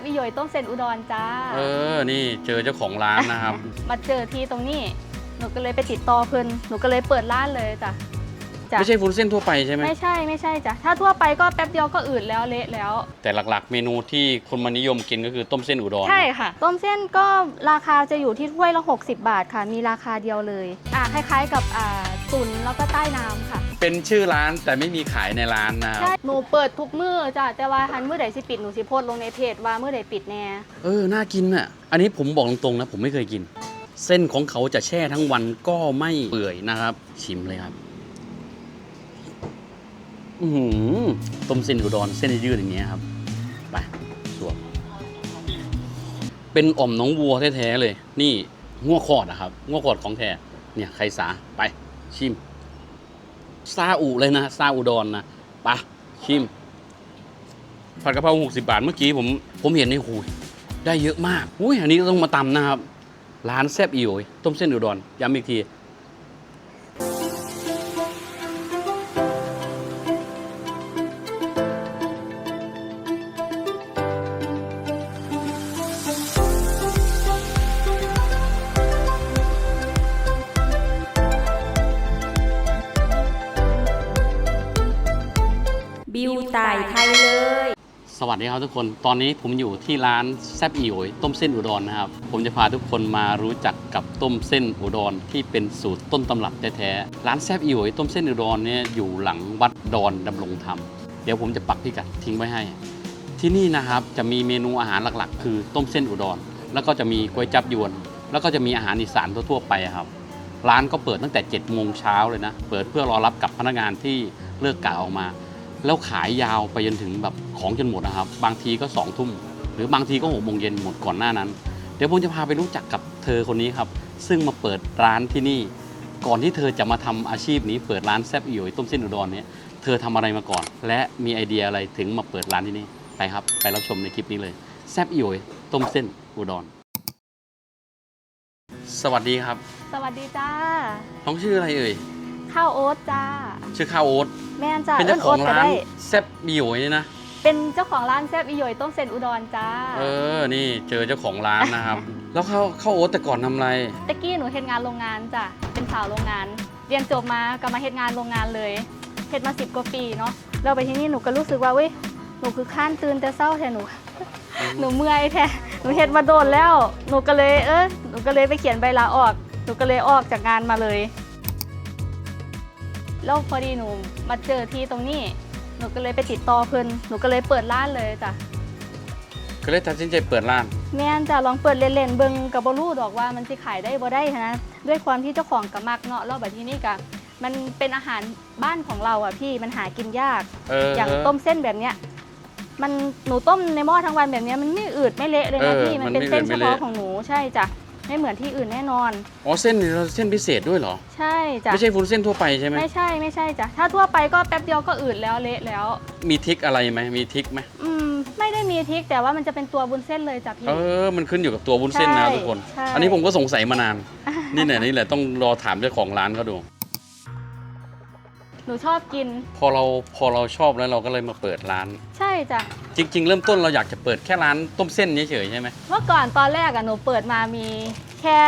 บอีหยอยต้มเส้นอุดรจ้า เออ นี่เจอเจ้าของร้านนะครับ มาเจอที่ตรงนี้ หนูก็เลยไปติดต่อเพิ่นหนูก็เลยเปิดร้านเลยจ้ะจ้ะไม่ใช่วุ้นเส้นทั่วไปใช่ไหมไม่ใช่ไม่ใช่จ้ะถ้าทั่วไปก็แป๊บเดียวก็อืดแล้วเละแล้ว แต่หลักๆ เมนูที่คนมานิยมกินก็คือต้มเส้นอุดรใช่ค่ะ ต้มเส้นก็ราคาจะอยู่ที่ถ้วยละ 60 บาทค่ะ มีราคาเดียวเลย อ่าคล้ายๆกับอ่าตุนแล้วก็ใต้น้ำค่ะ เป็นชื่อร้านแต่ไม่มีขายในร้านนะครับ ใช่หนูเปิดทุกมื้อจ้ะแต่ว่าหันมื้อใดสิปิดหนูสิโพสต์ลงในเพจว่ามื้อใดปิดแน่เออ น่ากินอะ อันนี้ผมบอกตรงๆนะ ผมไม่เคยกิน เส้นของเขาจะแช่ทั้งวันก็ไม่เปื่อยนะครับ ชิมเลยครับ อือหือต้มเส้นอุดรเส้นยืดๆอย่างเงี้ยครับ ไปสวบเป็นอ่อมน้องวัวแท้ๆเลย นี่งัวขอดนะครับงัวขอดของแท้เนี่ยใครสาไปชิม ซาอุเลยนะซาอุดอนนะไปะชิมผัดกะเพรา60 บาทเมื่อกี้ผมผมเห็นในหูยได้เยอะมากอุ้ยอันนี้ต้องมาตำนะครับ ร้านแซบอิ๋วต้มเส้นอุดรย้ำอีกที บิวตายไทยเลย สวัสดีครับทุกคน ตอนนี้ผมอยู่ที่ร้านแซบอีโอยต้มเส้นอุดรนะครับ ผมจะพาทุกคนมารู้จักกับต้มเส้นอุดรที่เป็นสูตรต้นตำรับแท้ๆ ร้านแซบอีโอยต้มเส้นอุดรเนี่ยอยู่หลังวัดดอนดำรงธรรม เดี๋ยวผมจะปักพิกัดทิ้งไว้ให้ ที่นี่นะครับจะมีเมนูอาหารหลักๆ คือต้มเส้นอุดร แล้วก็จะมีก๋วยจับยวน แล้วก็จะมีอาหารอีสานทั่วๆไปครับ ร้านก็เปิดตั้งแต่7จ็ดโมงเช้าเลยนะ เปิดเพื่อรอรับกับพนักงานที่เลิกกะออกมา แล้วขายยาวไปจนถึงแบบของจนหมดนะครับ บางทีก็2องทุ่มหรือบางทีก็หกโมงเย็นหมดก่อนหน้านั้น เดี๋ยวผมจะพาไปรู้จักกับเธอคนนี้ครับ ซึ่งมาเปิดร้านที่นี่ ก่อนที่เธอจะมาทำอาชีพนี้เปิดร้านแซบอีโอยต้มเส้นอุดรเนี่ยเธอทำอะไรมาก่อน และมีไอเดียอะไรถึงมาเปิดร้านที่นี่ไปครับ ไปรับชมในคลิปนี้เลยแซบอีโอยต้มเส้นอุดรสวัสดีครับ สวัสดีจ้าน้องชื่ออะไรเอ่ย ข้าวโอ๊ตจ้า ชื่อข้าวโอ๊ตแม่นจ้าเป็นเจ้าของโตก็ร้านได้แซบอีโอยนี่นะ เป็นเจ้าของร้านแซบอีหยอยต้มเส้นอุดรจ้า เออ นี่เจอเจ้าของร้านนะครับ แล้วเข้าเข้าโอ๊ตแต่ก่อนทำอะไรตะกี้หนูเฮ็ดงานโรงงานจ้ะ เป็นสาวโรงงาน เรียนจบมาก็มาเฮ็ดงานโรงงานเลยเฮ็ดมาสิบกว่าปีเนาะเราไปที่นี่หนูก็รู้สึกว่าเว้ย หนูคือข้านตื่นแต่เศร้าแทนหนู หนูเมื่อยแท้ หนูเฮ็ดมาโดนแล้ว หนูก็เลยเออหนูก็เลยไปเขียนใบลาออก หนูก็เลยออกจากงานมาเลย แล้วพอดีหนูมาเจอที่ตรงนี้ หนูก็เลยไปติดต่อเพิ่นหนูก็เลยเปิดร้านเลยจ้ะก็เลยตัดสินใจเปิดร้าน แม่นจะลองเปิดเล่นๆเบิ่งกับบรู้ดอกว่ามันสิขายได้บ่ได้นะด้วยความที่เจ้าของกับมักเนาะแล้วแบบที่นี่กะมันเป็นอาหารบ้านของเราอะพี่มันหากินยากเอออย่างต้มเส้นแบบเนี้ยมันหนูต้มในหม้อทั้งวันแบบเนี้ยมันไม่อืดไม่เละเลยเอนะอพี่มันมันเป็นไม่เส้นอืดไม่เฉพาะเละ ของหนูใช่จ้ะ ไม่เหมือนที่อื่นแน่นอน อ๋อเส้นนี่เราเส้นพิเศษด้วยเหรอ ใช่จ้ะไม่ใช่วุ้นเส้นทั่วไปใช่ไหมไม่ใช่ไม่ใช่จ้ะถ้าทั่วไปก็แป๊บเดียวก็อืดแล้วเละแล้ว มีทริกอะไรไหมมีทริกไหมอืม ไม่ได้มีทริกแต่ว่ามันจะเป็นตัวบุญเส้นเลยจ้ะพี่ เออมันขึ้นอยู่กับตัววุ้นเส้นนะใช่ทุกคน ใช่ อันนี้ผมก็สงสัยมานาน นี่แหละนี่แหละต้องรอถามเจ้าของร้านเขาดูห นูชอบกิน พอเราพอเราชอบแล้วเราก็เลยมาเปิดร้าน ใช่จ้ะ จริง ๆ เริ่มต้นเราอยากจะเปิดแค่ร้านต้มเส้นเฉยๆใช่ไหมเมื่อก่อนตอนแรกอะหนูเปิดมามีแค่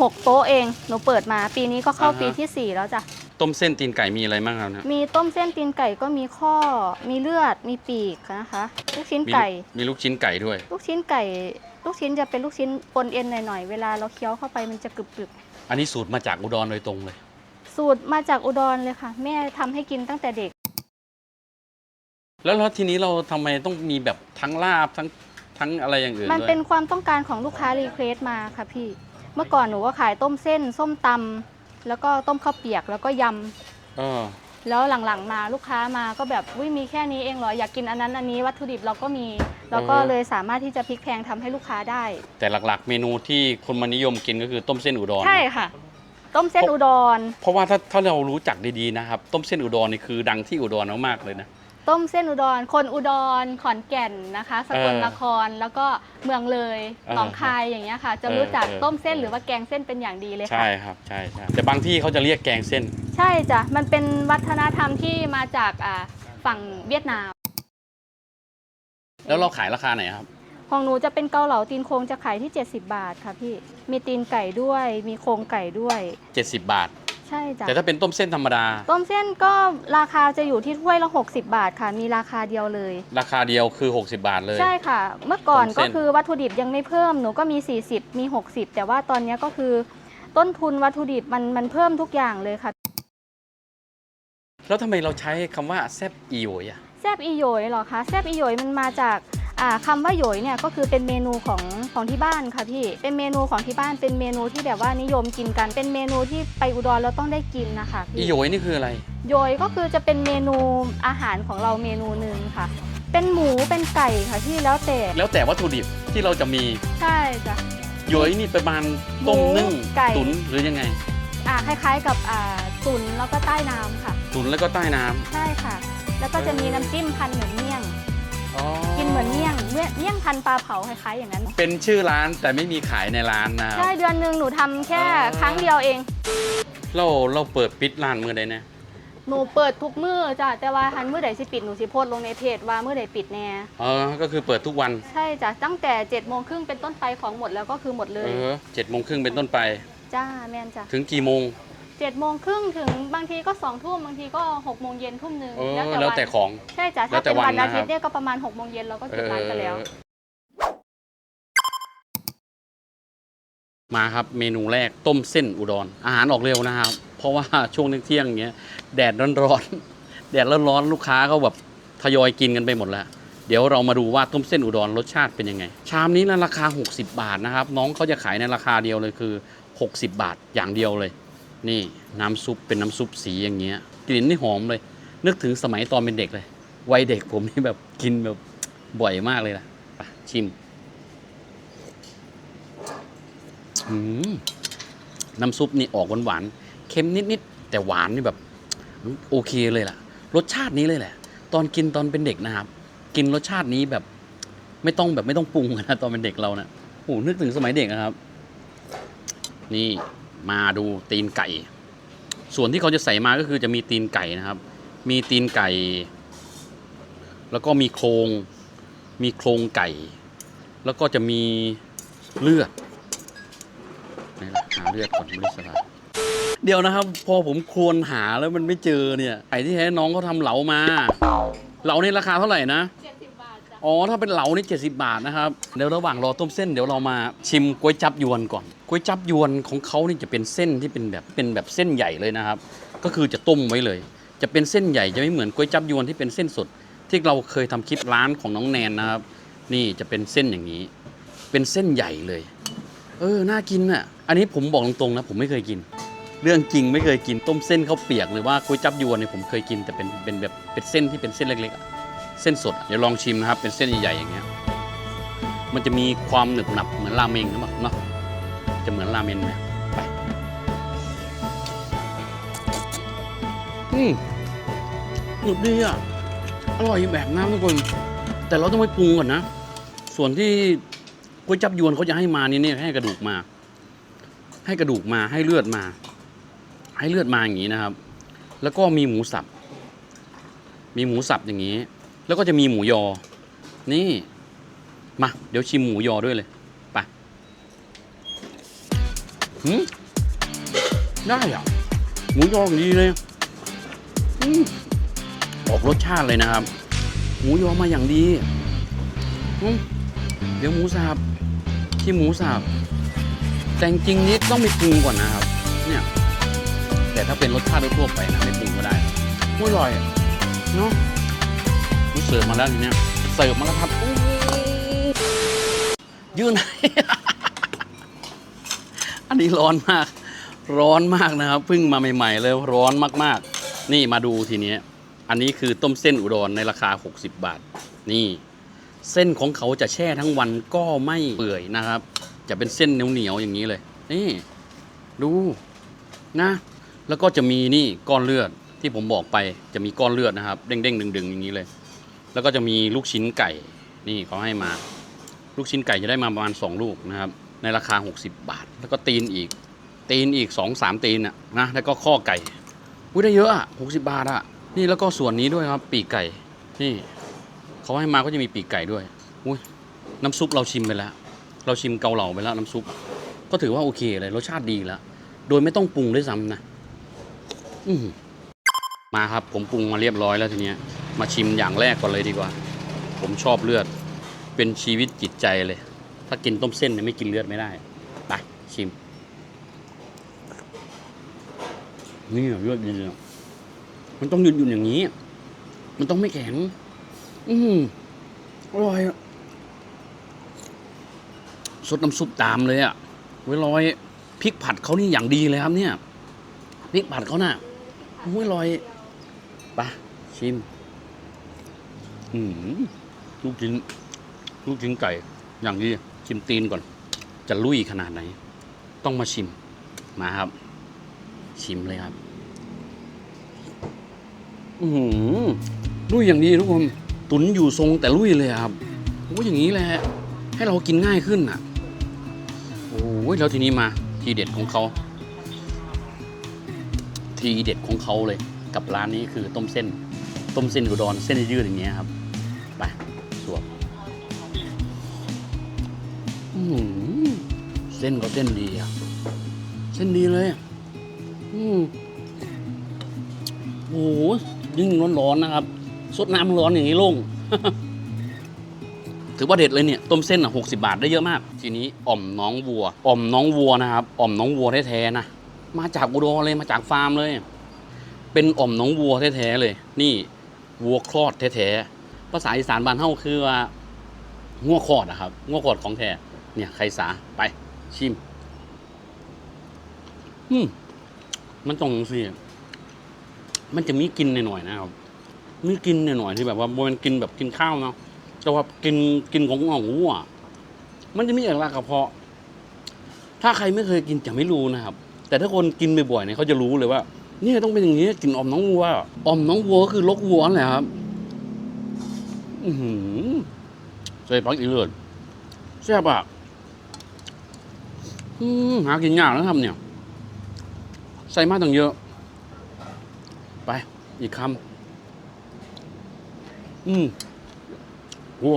6 โต๊ะเอง หนูเปิดมาปีนี้ก็เข้าปีที่ 4 แล้วจ้ะ ต้มเส้นตีนไก่มีอะไรบ้างครับเนี่ยมีต้มเส้นตีนไก่ก็มีข้อ มีเลือด มีปีกนะคะลูกชิ้นมีไก่ มีลูกชิ้นไก่ด้วย ลูกชิ้นไก่ ลูกชิ้นจะเป็นลูกชิ้นปนเอ็นหน่อยๆ เวลาเราเคี้ยวเข้าไปมันจะกรึบอันนี้สูตรมาจากอุดรโดยตรงเลยๆ สูตรมาจากอุดรเลยค่ะ แม่ทำให้กินตั้งแต่เด็ก แล้วแล้วทีนี้เราทำไมต้องมีแบบทั้งลาบทั้งทั้งอะไรอย่างอื่นมันด้วยเป็นความต้องการของลูกค้ารีเควสมาค่ะพี่ เมื่อก่อนหนูก็ขายต้มเส้น ส้มตำแล้วก็ต้มข้าวเปียกแล้วก็ยำ เออแล้วหลังๆมาลูกค้ามาก็แบบวิมีแค่นี้เองเหรออยากกินอันนั้นอันนี้วัตถุดิบเราก็มีเราก็อือฮะเลยสามารถที่จะพลิกแพลงทำให้ลูกค้าได้ แต่หลักๆ เมนูที่คนมานิยมกินก็คือต้มเส้นอุดรใช่ค่ะ ต้มเส้นอุดร เพราะว่าถ้าถ้าเรารู้จักดีๆนะครับ ต้มเส้นอุดรนี่คือดังที่อุดรมากๆเลยนะ ต้มเส้นอุดร คนอุดร ขอนแก่นนะคะ สกลเออนคร แล้วก็เมืองเลยเออหนองคายอย่างเงี้ยค่ะ จะเออรู้จักเออต้มเส้นเออหรือว่าแกงเส้นเป็นอย่างดีเลยค่ะ ใช่ครับ ใช่ใช่แต่บางที่เขาจะเรียกแกงเส้น ใช่จ้ะ มันเป็นวัฒนธรรมที่มาจากอ่าฝั่งเวียดนาม แล้วเราขายราคาไหนครับ ของหนูจะเป็นเกาเหลาตีนโครงจะขายที่ 70 บาทค่ะพี่ มีตีนไก่ด้วย มีโครงไก่ด้วย 70 บาท ใช่จ้ะแต่ถ้าเป็นต้มเส้นธรรมดา ต้มเส้นก็ราคาจะอยู่ที่ถ้วยละ 60 บาทค่ะ มีราคาเดียวเลย ราคาเดียวคือ 60 บาทเลย ใช่ค่ะ เมื่อก่อนต้มเส้ก็น คือวัตถุดิบยังไม่เพิ่ม หนูก็มี 40 มี 60 แต่ว่าตอนนี้ก็คือ ต้นทุนวัตถุดิบมันมันเพิ่มทุกอย่างเลยค่ะ แล้วทำไมเราใช้คำว่าแซบอีโอยอะแซบอีโหยเหรอคะ แซบอีโหยมันมาจากอ่า คำว่าโหยเนี่ยก็คือเป็นเมนูของของที่บ้านค่ะพี่ เป็นเมนูของที่บ้านเป็นเมนูที่แบบว่านิยมกินกัน เป็นเมนูที่ไปอุดรแล้วต้องได้กินนะคะอีพี่โอยนี่คืออะไรโยยก็คือจะเป็นเมนูอาหารของเราเมนูหนึ่งค่ะ เป็นหมูเป็นไก่ค่ะที่แล้วแต่แล้วแต่วัตถุดิบที่เราจะมีใช่จ้ะโยยนี่ประมาณต้มนึ่งหมูไก่ตุ๋นหรือยังไงอ่าคล้าย ๆ กับอ่าตุนแล้วก็ใต้น้ำค่ะ ตุ๋นแล้วก็ใต้น้ำใช่ค่ะ แล้วก็จะมีน้ำจิ้มพันเหมือนเมี่ยงอ๋อกิน เหมือนเมี่ยงเมี่ยงเมี่ยงพันปลาเผาคล้ายๆอย่างนั้น เป็นชื่อร้านแต่ไม่มีขายในร้านนะครับ ใช่เดือนหนึ่งหนูทำแค่อ๋อครั้งเดียวเอง เราเราเปิดปิดร้านมือใดนะหนูเปิดทุกมื้อจ้ะแต่ว่าทันมื้อใดสิปิดหนูสิโพสต์ลงในเพจว่ามื้อใดปิดแน่อ๋อก็คือเปิดทุกวันใช่จ้ะตั้งแต่7จ็ดโมงครึ่งเป็นต้นไปของหมดแล้วก็คือหมดเลเอยอเจ็ดโมงครึ่งเป็นต้นไป จ้าแม่นจ้ะถึงกี่โมง เจ็ดโมงครึ่งถึงบางทีก็สองทุ่มบางทีก็หกโมงเย็นทุ่มหนึ่งเออแล้วแต่ของ ใช่จ้ะแล้ถ้าวแต่เป็นวันวันอาทิตนะครับย์เนี่ยก็ประมาณหกโมงเย็นเราก็เอปิดร้านกันแล้วอมาครับเมนูแรกต้มเส้นอุดร อาหารออกเร็วนะครับ เพราะว่าช่วงเที่ยงๆอย่างเงี้ยแดดร้อนๆ แดดร้อนๆลูกค้าก็แบบทยอยกินกันไปหมดแล้ว เดี๋ยวเรามาดูว่าต้มเส้นอุดรรสชาติเป็นยังไง ชามนี้นะราคา 60 บาทนะครับ น้องเขาจะขายในราคาเดียวเลยคือ 60 บาทอย่างเดียวเลย นี่น้ำซุปเป็นน้ำซุปสีอย่างเงี้ยกลิ่นนี่หอมเลย นึกถึงสมัยตอนเป็นเด็กเลย วัยเด็กผมนี่แบบกินแบบบ่อยมากเลยนะไปชิมอืมน้ำซุปนี่ออกหวานๆเค็มนิดๆแต่หวานนี่แบบโอเคเลยล่ะ รสชาตินี้เลยแหละ ตอนกินตอนเป็นเด็กนะครับ กินรสชาตินี้แบบ ไม่ต้องแบบไม่ต้องปรุงนะตอนเป็นเด็กเรานะโอ้นึกถึงสมัยเด็กนะครับ นี่ มาดูตีนไก่ ส่วนที่เขาจะใส่มาก็คือจะมีตีนไก่นะครับ มีตีนไก่ แล้วก็มีโครง มีโครงไก่ แล้วก็จะมีเลือดนี่หละหาเลือดก่อนบริษัทเดี๋ยวนะครับ พอผมควรหาแล้วมันไม่เจอเนี่ยไอ้ที่แท้น้องเขาทำเหลามา เหลาในราคาเท่าไหร่นะ70บาทจ้ะ อ๋อ ถ้าเป็นเหลานี่ 70 บาทนะครับ เดี๋ยวระหว่างรอต้มเส้นเดี๋ยวเรามาชิมก๋วยจับยวนก่อนก๋วยจับยวนของเขานี่จะเป็นเส้นที่เป็นแบบเป็นแบบเส้นใหญ่เลยนะครับ ก็คือจะต้มไว้เลย จะเป็นเส้นใหญ่จะไม่เหมือนก๋วยจับยวนที่เป็นเส้นสด ที่เราเคยทำคลิปร้านของน้องแนนนะครับ นี่จะเป็นเส้นอย่างนี้ เป็นเส้นใหญ่เลย เออน่ากินอะ อันนี้ผมบอกตรงๆนะผมไม่เคยกิน เรื่องจริงไม่เคยกินต้มเส้นข้าวเปียกหรือว่าก๋วยจับยวนเนี่ยผมเคยกินแต่เป็นเป็นแบบเป็นเส้นที่เป็นเส้นเล็กๆ เส้นสด เดี๋ยวลองชิมนะครับ เป็นเส้นใหญ่ๆอย่างเงี้ย มันจะมีความหนึบหนับเหมือนราเมงนะมั้งเนาะ จะเหมือนราเมงไหมไปอืมหนุบดีอะ อร่อยแบบน้ำทุกคน แต่เราต้องไปปรุงก่อนนะ ส่วนที่ก๋วยจับยวนเขาจะให้มานี่เนี่ยให้กระดูกมา ให้กระดูกมาให้เลือดมา ให้เลือดมาอย่างนี้นะครับ แล้วก็มีหมูสับ มีหมูสับอย่างนี้ แล้วก็จะมีหมูยอ นี่ มา เดี๋ยวชิมหมูยอด้วยเลยไปหืมได้อะหมูยออย่างดีเลยอืออกรสชาติเลยนะครับ หมูยอมาอย่างดีอืมเดี๋ยวหมูสับชิมหมูสับแต่จริงนี้ต้องไปปรุงก่อนนะครับ เนี่ย แต่ถ้าเป็นรสชาติทั่วไปนะไม่ปรุงก็ได้อร่อยเนาะ เสิร์ฟมาแล้วทีเนี้ยเสิร์ฟมาแล้วครับอู้ยืนอันนี้ร้อนมาก ร้อนมากนะครับเพิ่งมาใหม่ๆเลยร้อนมากๆ นี่มาดูทีเนี้ยอันนี้คือต้มเส้นอุดรในราคา 60 บาท นี่ เส้นของเขาจะแช่ทั้งวันก็ไม่เปื่อยนะครับ จะเป็นเส้นเหนียวๆอย่างนี้เลย นี่ ดูนะ แล้วก็จะมีนี่ก้อนเลือดที่ผมบอกไปจะมีก้อนเลือดนะครับ เด้งๆดึงๆอย่างนี้เลย แล้วก็จะมีลูกชิ้นไก่นี่เขาให้มา ลูกชิ้นไก่จะได้มาประมาณ 2 ลูกนะครับ ในราคา 60 บาท แล้วก็ตีนอีก ตีนอีก 2 3 ตีนอะนะแล้วก็ข้อไก่อุ้ยได้เยอะอะ60บาทอะนี่แล้วก็ส่วนนี้ด้วยครับ ปีกไก่นี่เขาให้มาก็จะมีปีกไก่ด้วยอุ้ยน้ำซุปเราชิมไปแล้ว เราชิมเกาเหลาไปแล้วน้ำซุป ก็ถือว่าโอเคเลยรสชาติดีแล้วโดยไม่ต้องปรุงด้วยซ้ำนะอืมมาครับผมปรุงมาเรียบร้อยแล้วทีเนี้ย มาชิมอย่างแรกก่อนเลยดีกว่า ผมชอบเลือด เป็นชีวิตจิตใจเลย ถ้ากินต้มเส้นเนี่ยไม่กินเลือดไม่ได้ ไป ชิม นี่เลือดดีอะมันต้องหยุดหยุดอย่างนี้ มันต้องไม่แข็ง อืมอร่อยอะสดน้ำซุปตามเลยอะเว้ยลอยพริกผัดเขานี่อย่างดีเลยครับเนี่ยพริกผัดเขาน่ะเว้ยลอยไปชิม อืมลูกชิ้นลูกชิ้นไก่ อย่างดีชิมตีนก่อน จะลุยขนาดไหน ต้องมาชิม มาครับ ชิมเลยครับ อือหือลุยอย่างดีทุกคนตุนอยู่ทรงแต่ลุยเลยครับโอ้ยอย่างนี้แหละ ให้เรากินง่ายขึ้นอะ โอ้ยแล้วทีนี้มา ทีเด็ดของเขา ทีเด็ดของเขาเลย กับร้านนี้คือต้มเส้น ต้มเส้นอุดรเส้นยืดอย่างเงี้ยครับ เส้นก็เส้นดีอะ เส้นดีเลยอะอืมโอ้โหยิ่งร้อนๆนะครับสดน้ำร้อนอย่างนี้ล่งถือว่าเด็ดเลยเนี่ย ต้มเส้นอะหกบาทได้เยอะมาก ทีนี้อ่อมน้องวัว อ่อมน้องวัวนะครับ อ่อมน้องวัวแท้ๆนะ มาจากอุดรเลยมาจากฟาร์มเลย เป็นอ่อมน้องวัวแท้ๆเลย นี่วัวคลอดแท้ๆ ภาษาอีสานบ้านเฮาคือว่างัวคลอดอะครับงัวคลอดของแท้ เนี่ยใครสาไปชิม อืมมันต้องสิมันจะมีกินหน่อยๆนะครับมีกินหน่อยๆที่แบบว่ามันกินแบบกินข้าวเนาะแต่ว่ากินกินของหองวัวมันจะมีเอกลักษณ์กระเพาะ ถ้าใครไม่เคยกินจะไม่รู้นะครับ แต่ถ้าคนกินบ่อยๆเนี่ยเขาจะรู้เลยว่าเนี่ยต้องเป็นอย่างนี้กินออมน้องวัวออมน้องวัวก็คือลกวัวนั่นแหละครับ อือหือใส่ผักอีเลือดแซ่บอะ หากินยากนะครับเนี่ย ใส่มาตั้งเยอะ ไปอีกคำอืมโอ้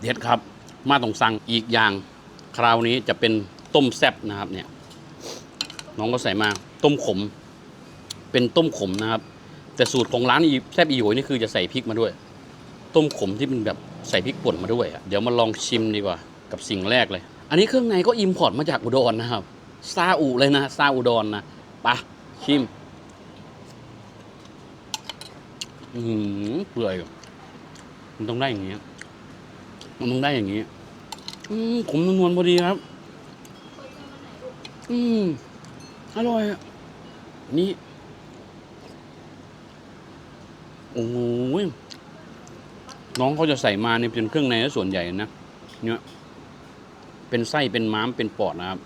เด็ดครับ มาต้องสั่งอีกอย่าง คราวนี้จะเป็นต้มแซบนะครับ เนี่ย น้องก็ใส่มาต้มขม เป็นต้มขมนะครับ แต่สูตรของร้านอีแซบอีโหยนี่คือจะใส่พริกมาด้วย ต้มขมที่เป็นแบบใส่พริกป่นมาด้วยอะเดี๋ยวมาลองชิมดีกว่า กับสิ่งแรกเลย อันนี้เครื่องในก็อิมพอร์ตมาจากอุดรนะครับ ซาอุเลยนะ ซาอุดรนนะปะชิม อืมเปื่อย มันต้องได้อย่างนี้ มันต้องได้อย่างนี้ อืมขมนวลพอดีครับ อืมอร่อยอะนี่ โอ้โหน้องเขาจะใส่มาเนี่ยเป็นเครื่องในซะส่วนใหญ่นะ เนี่ย เป็นไส้เป็นม้ามเป็นปอดนะครับ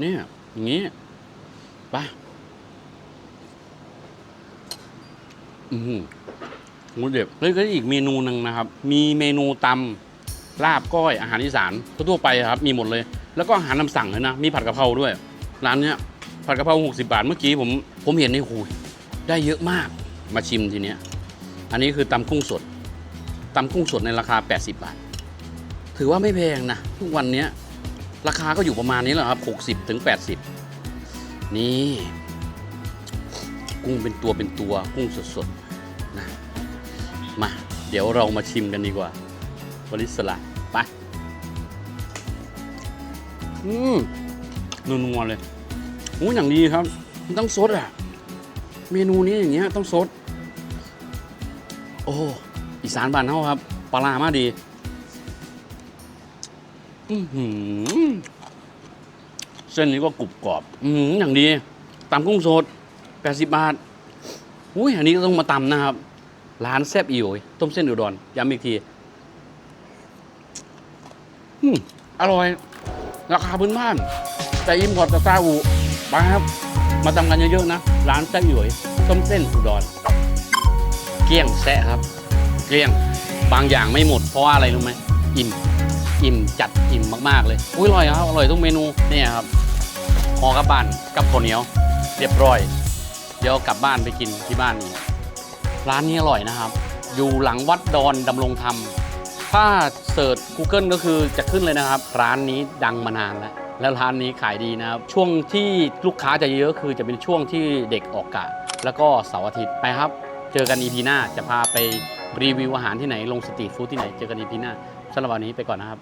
เนี่ยอย่างนี้ไปอืมหมูเด็บแล้วก็อีกเมนูหนึ่งนะครับ มีเมนูตำลาบก้อยอาหารอีสานทั่วไปครับ มีหมดเลย แล้วก็อาหารนำสั่งเลยนะ มีผัดกะเพราด้วย ร้านเนี้ยผัดกะเพรา60 บาทเมื่อกี้ผมผมเห็นในหูยได้เยอะมากมาชิมทีเนี้ย อันนี้คือตำกุ้งสดตำกุ้งสดในราคา 80 บาท ถือว่าไม่แพงนะ ทุกวันเนี้ย ราคาก็อยู่ประมาณนี้แหละครับ 60ถึง80 นี่ กุ้งเป็นตัวเป็นตัวกุ้งสดๆนะมาเดี๋ยวเรามาชิมกันดีกว่าบริสละไปอืมนัวๆเลยโอ้อย่างดีครับ ต้องซดอะ เมนูนี้อย่างเงี้ยต้องซด โอ้อีสานบ้านเฮาครับ ปลาร้ามาดี อือหือเส้นนี้ก็กรุบกรอบ อือหืออย่างดีตำกุ้งสด80บาทอุ้ยอันนี้ก็ต้องมาตำนะครับ ร้านแซบอีโอยต้มเส้นอุดรย้ำอีกทีอืมอร่อย ราคาพื้นบ้าน แต่อิมพอร์ตจากซาอุไปครับ มาทำกันเยอะๆนะ ร้านแซบอีโอยต้มเส้นอุดรเกลี้ยงแซะครับ เกลี้ยง บางอย่างไม่หมดเพราะว่าอะไรรู้ไหมอิ่ม อิ่มจัดอิ่มมากๆเลยอุ้ยอร่อยครับอร่อยทุกเมนูเนี่ยครับหอกลับบ้านกับข้าวเหนียว เรียบร้อย เดี๋ยวกลับบ้านไปกินที่บ้านอีกร้านนี้อร่อยนะครับ อยู่หลังวัดดอนดำรงธรรมถ้าเสิร์ช Google ก็คือจะขึ้นเลยนะครับ ร้านนี้ดังมานานแล้วแล้วร้านนี้ขายดีนะครับ ช่วงที่ลูกค้าจะเยอะคือจะเป็นช่วงที่เด็กออกกะ แล้วก็เสาร์อาทิตย์ไปครับ เจอกัน EP หน้าจะพาไปรีวิวอาหารที่ไหนลงสตรีทฟู้ดที่ไหน เจอกัน EP หน้าสำหรับวันนี้ไปก่อนนะครับ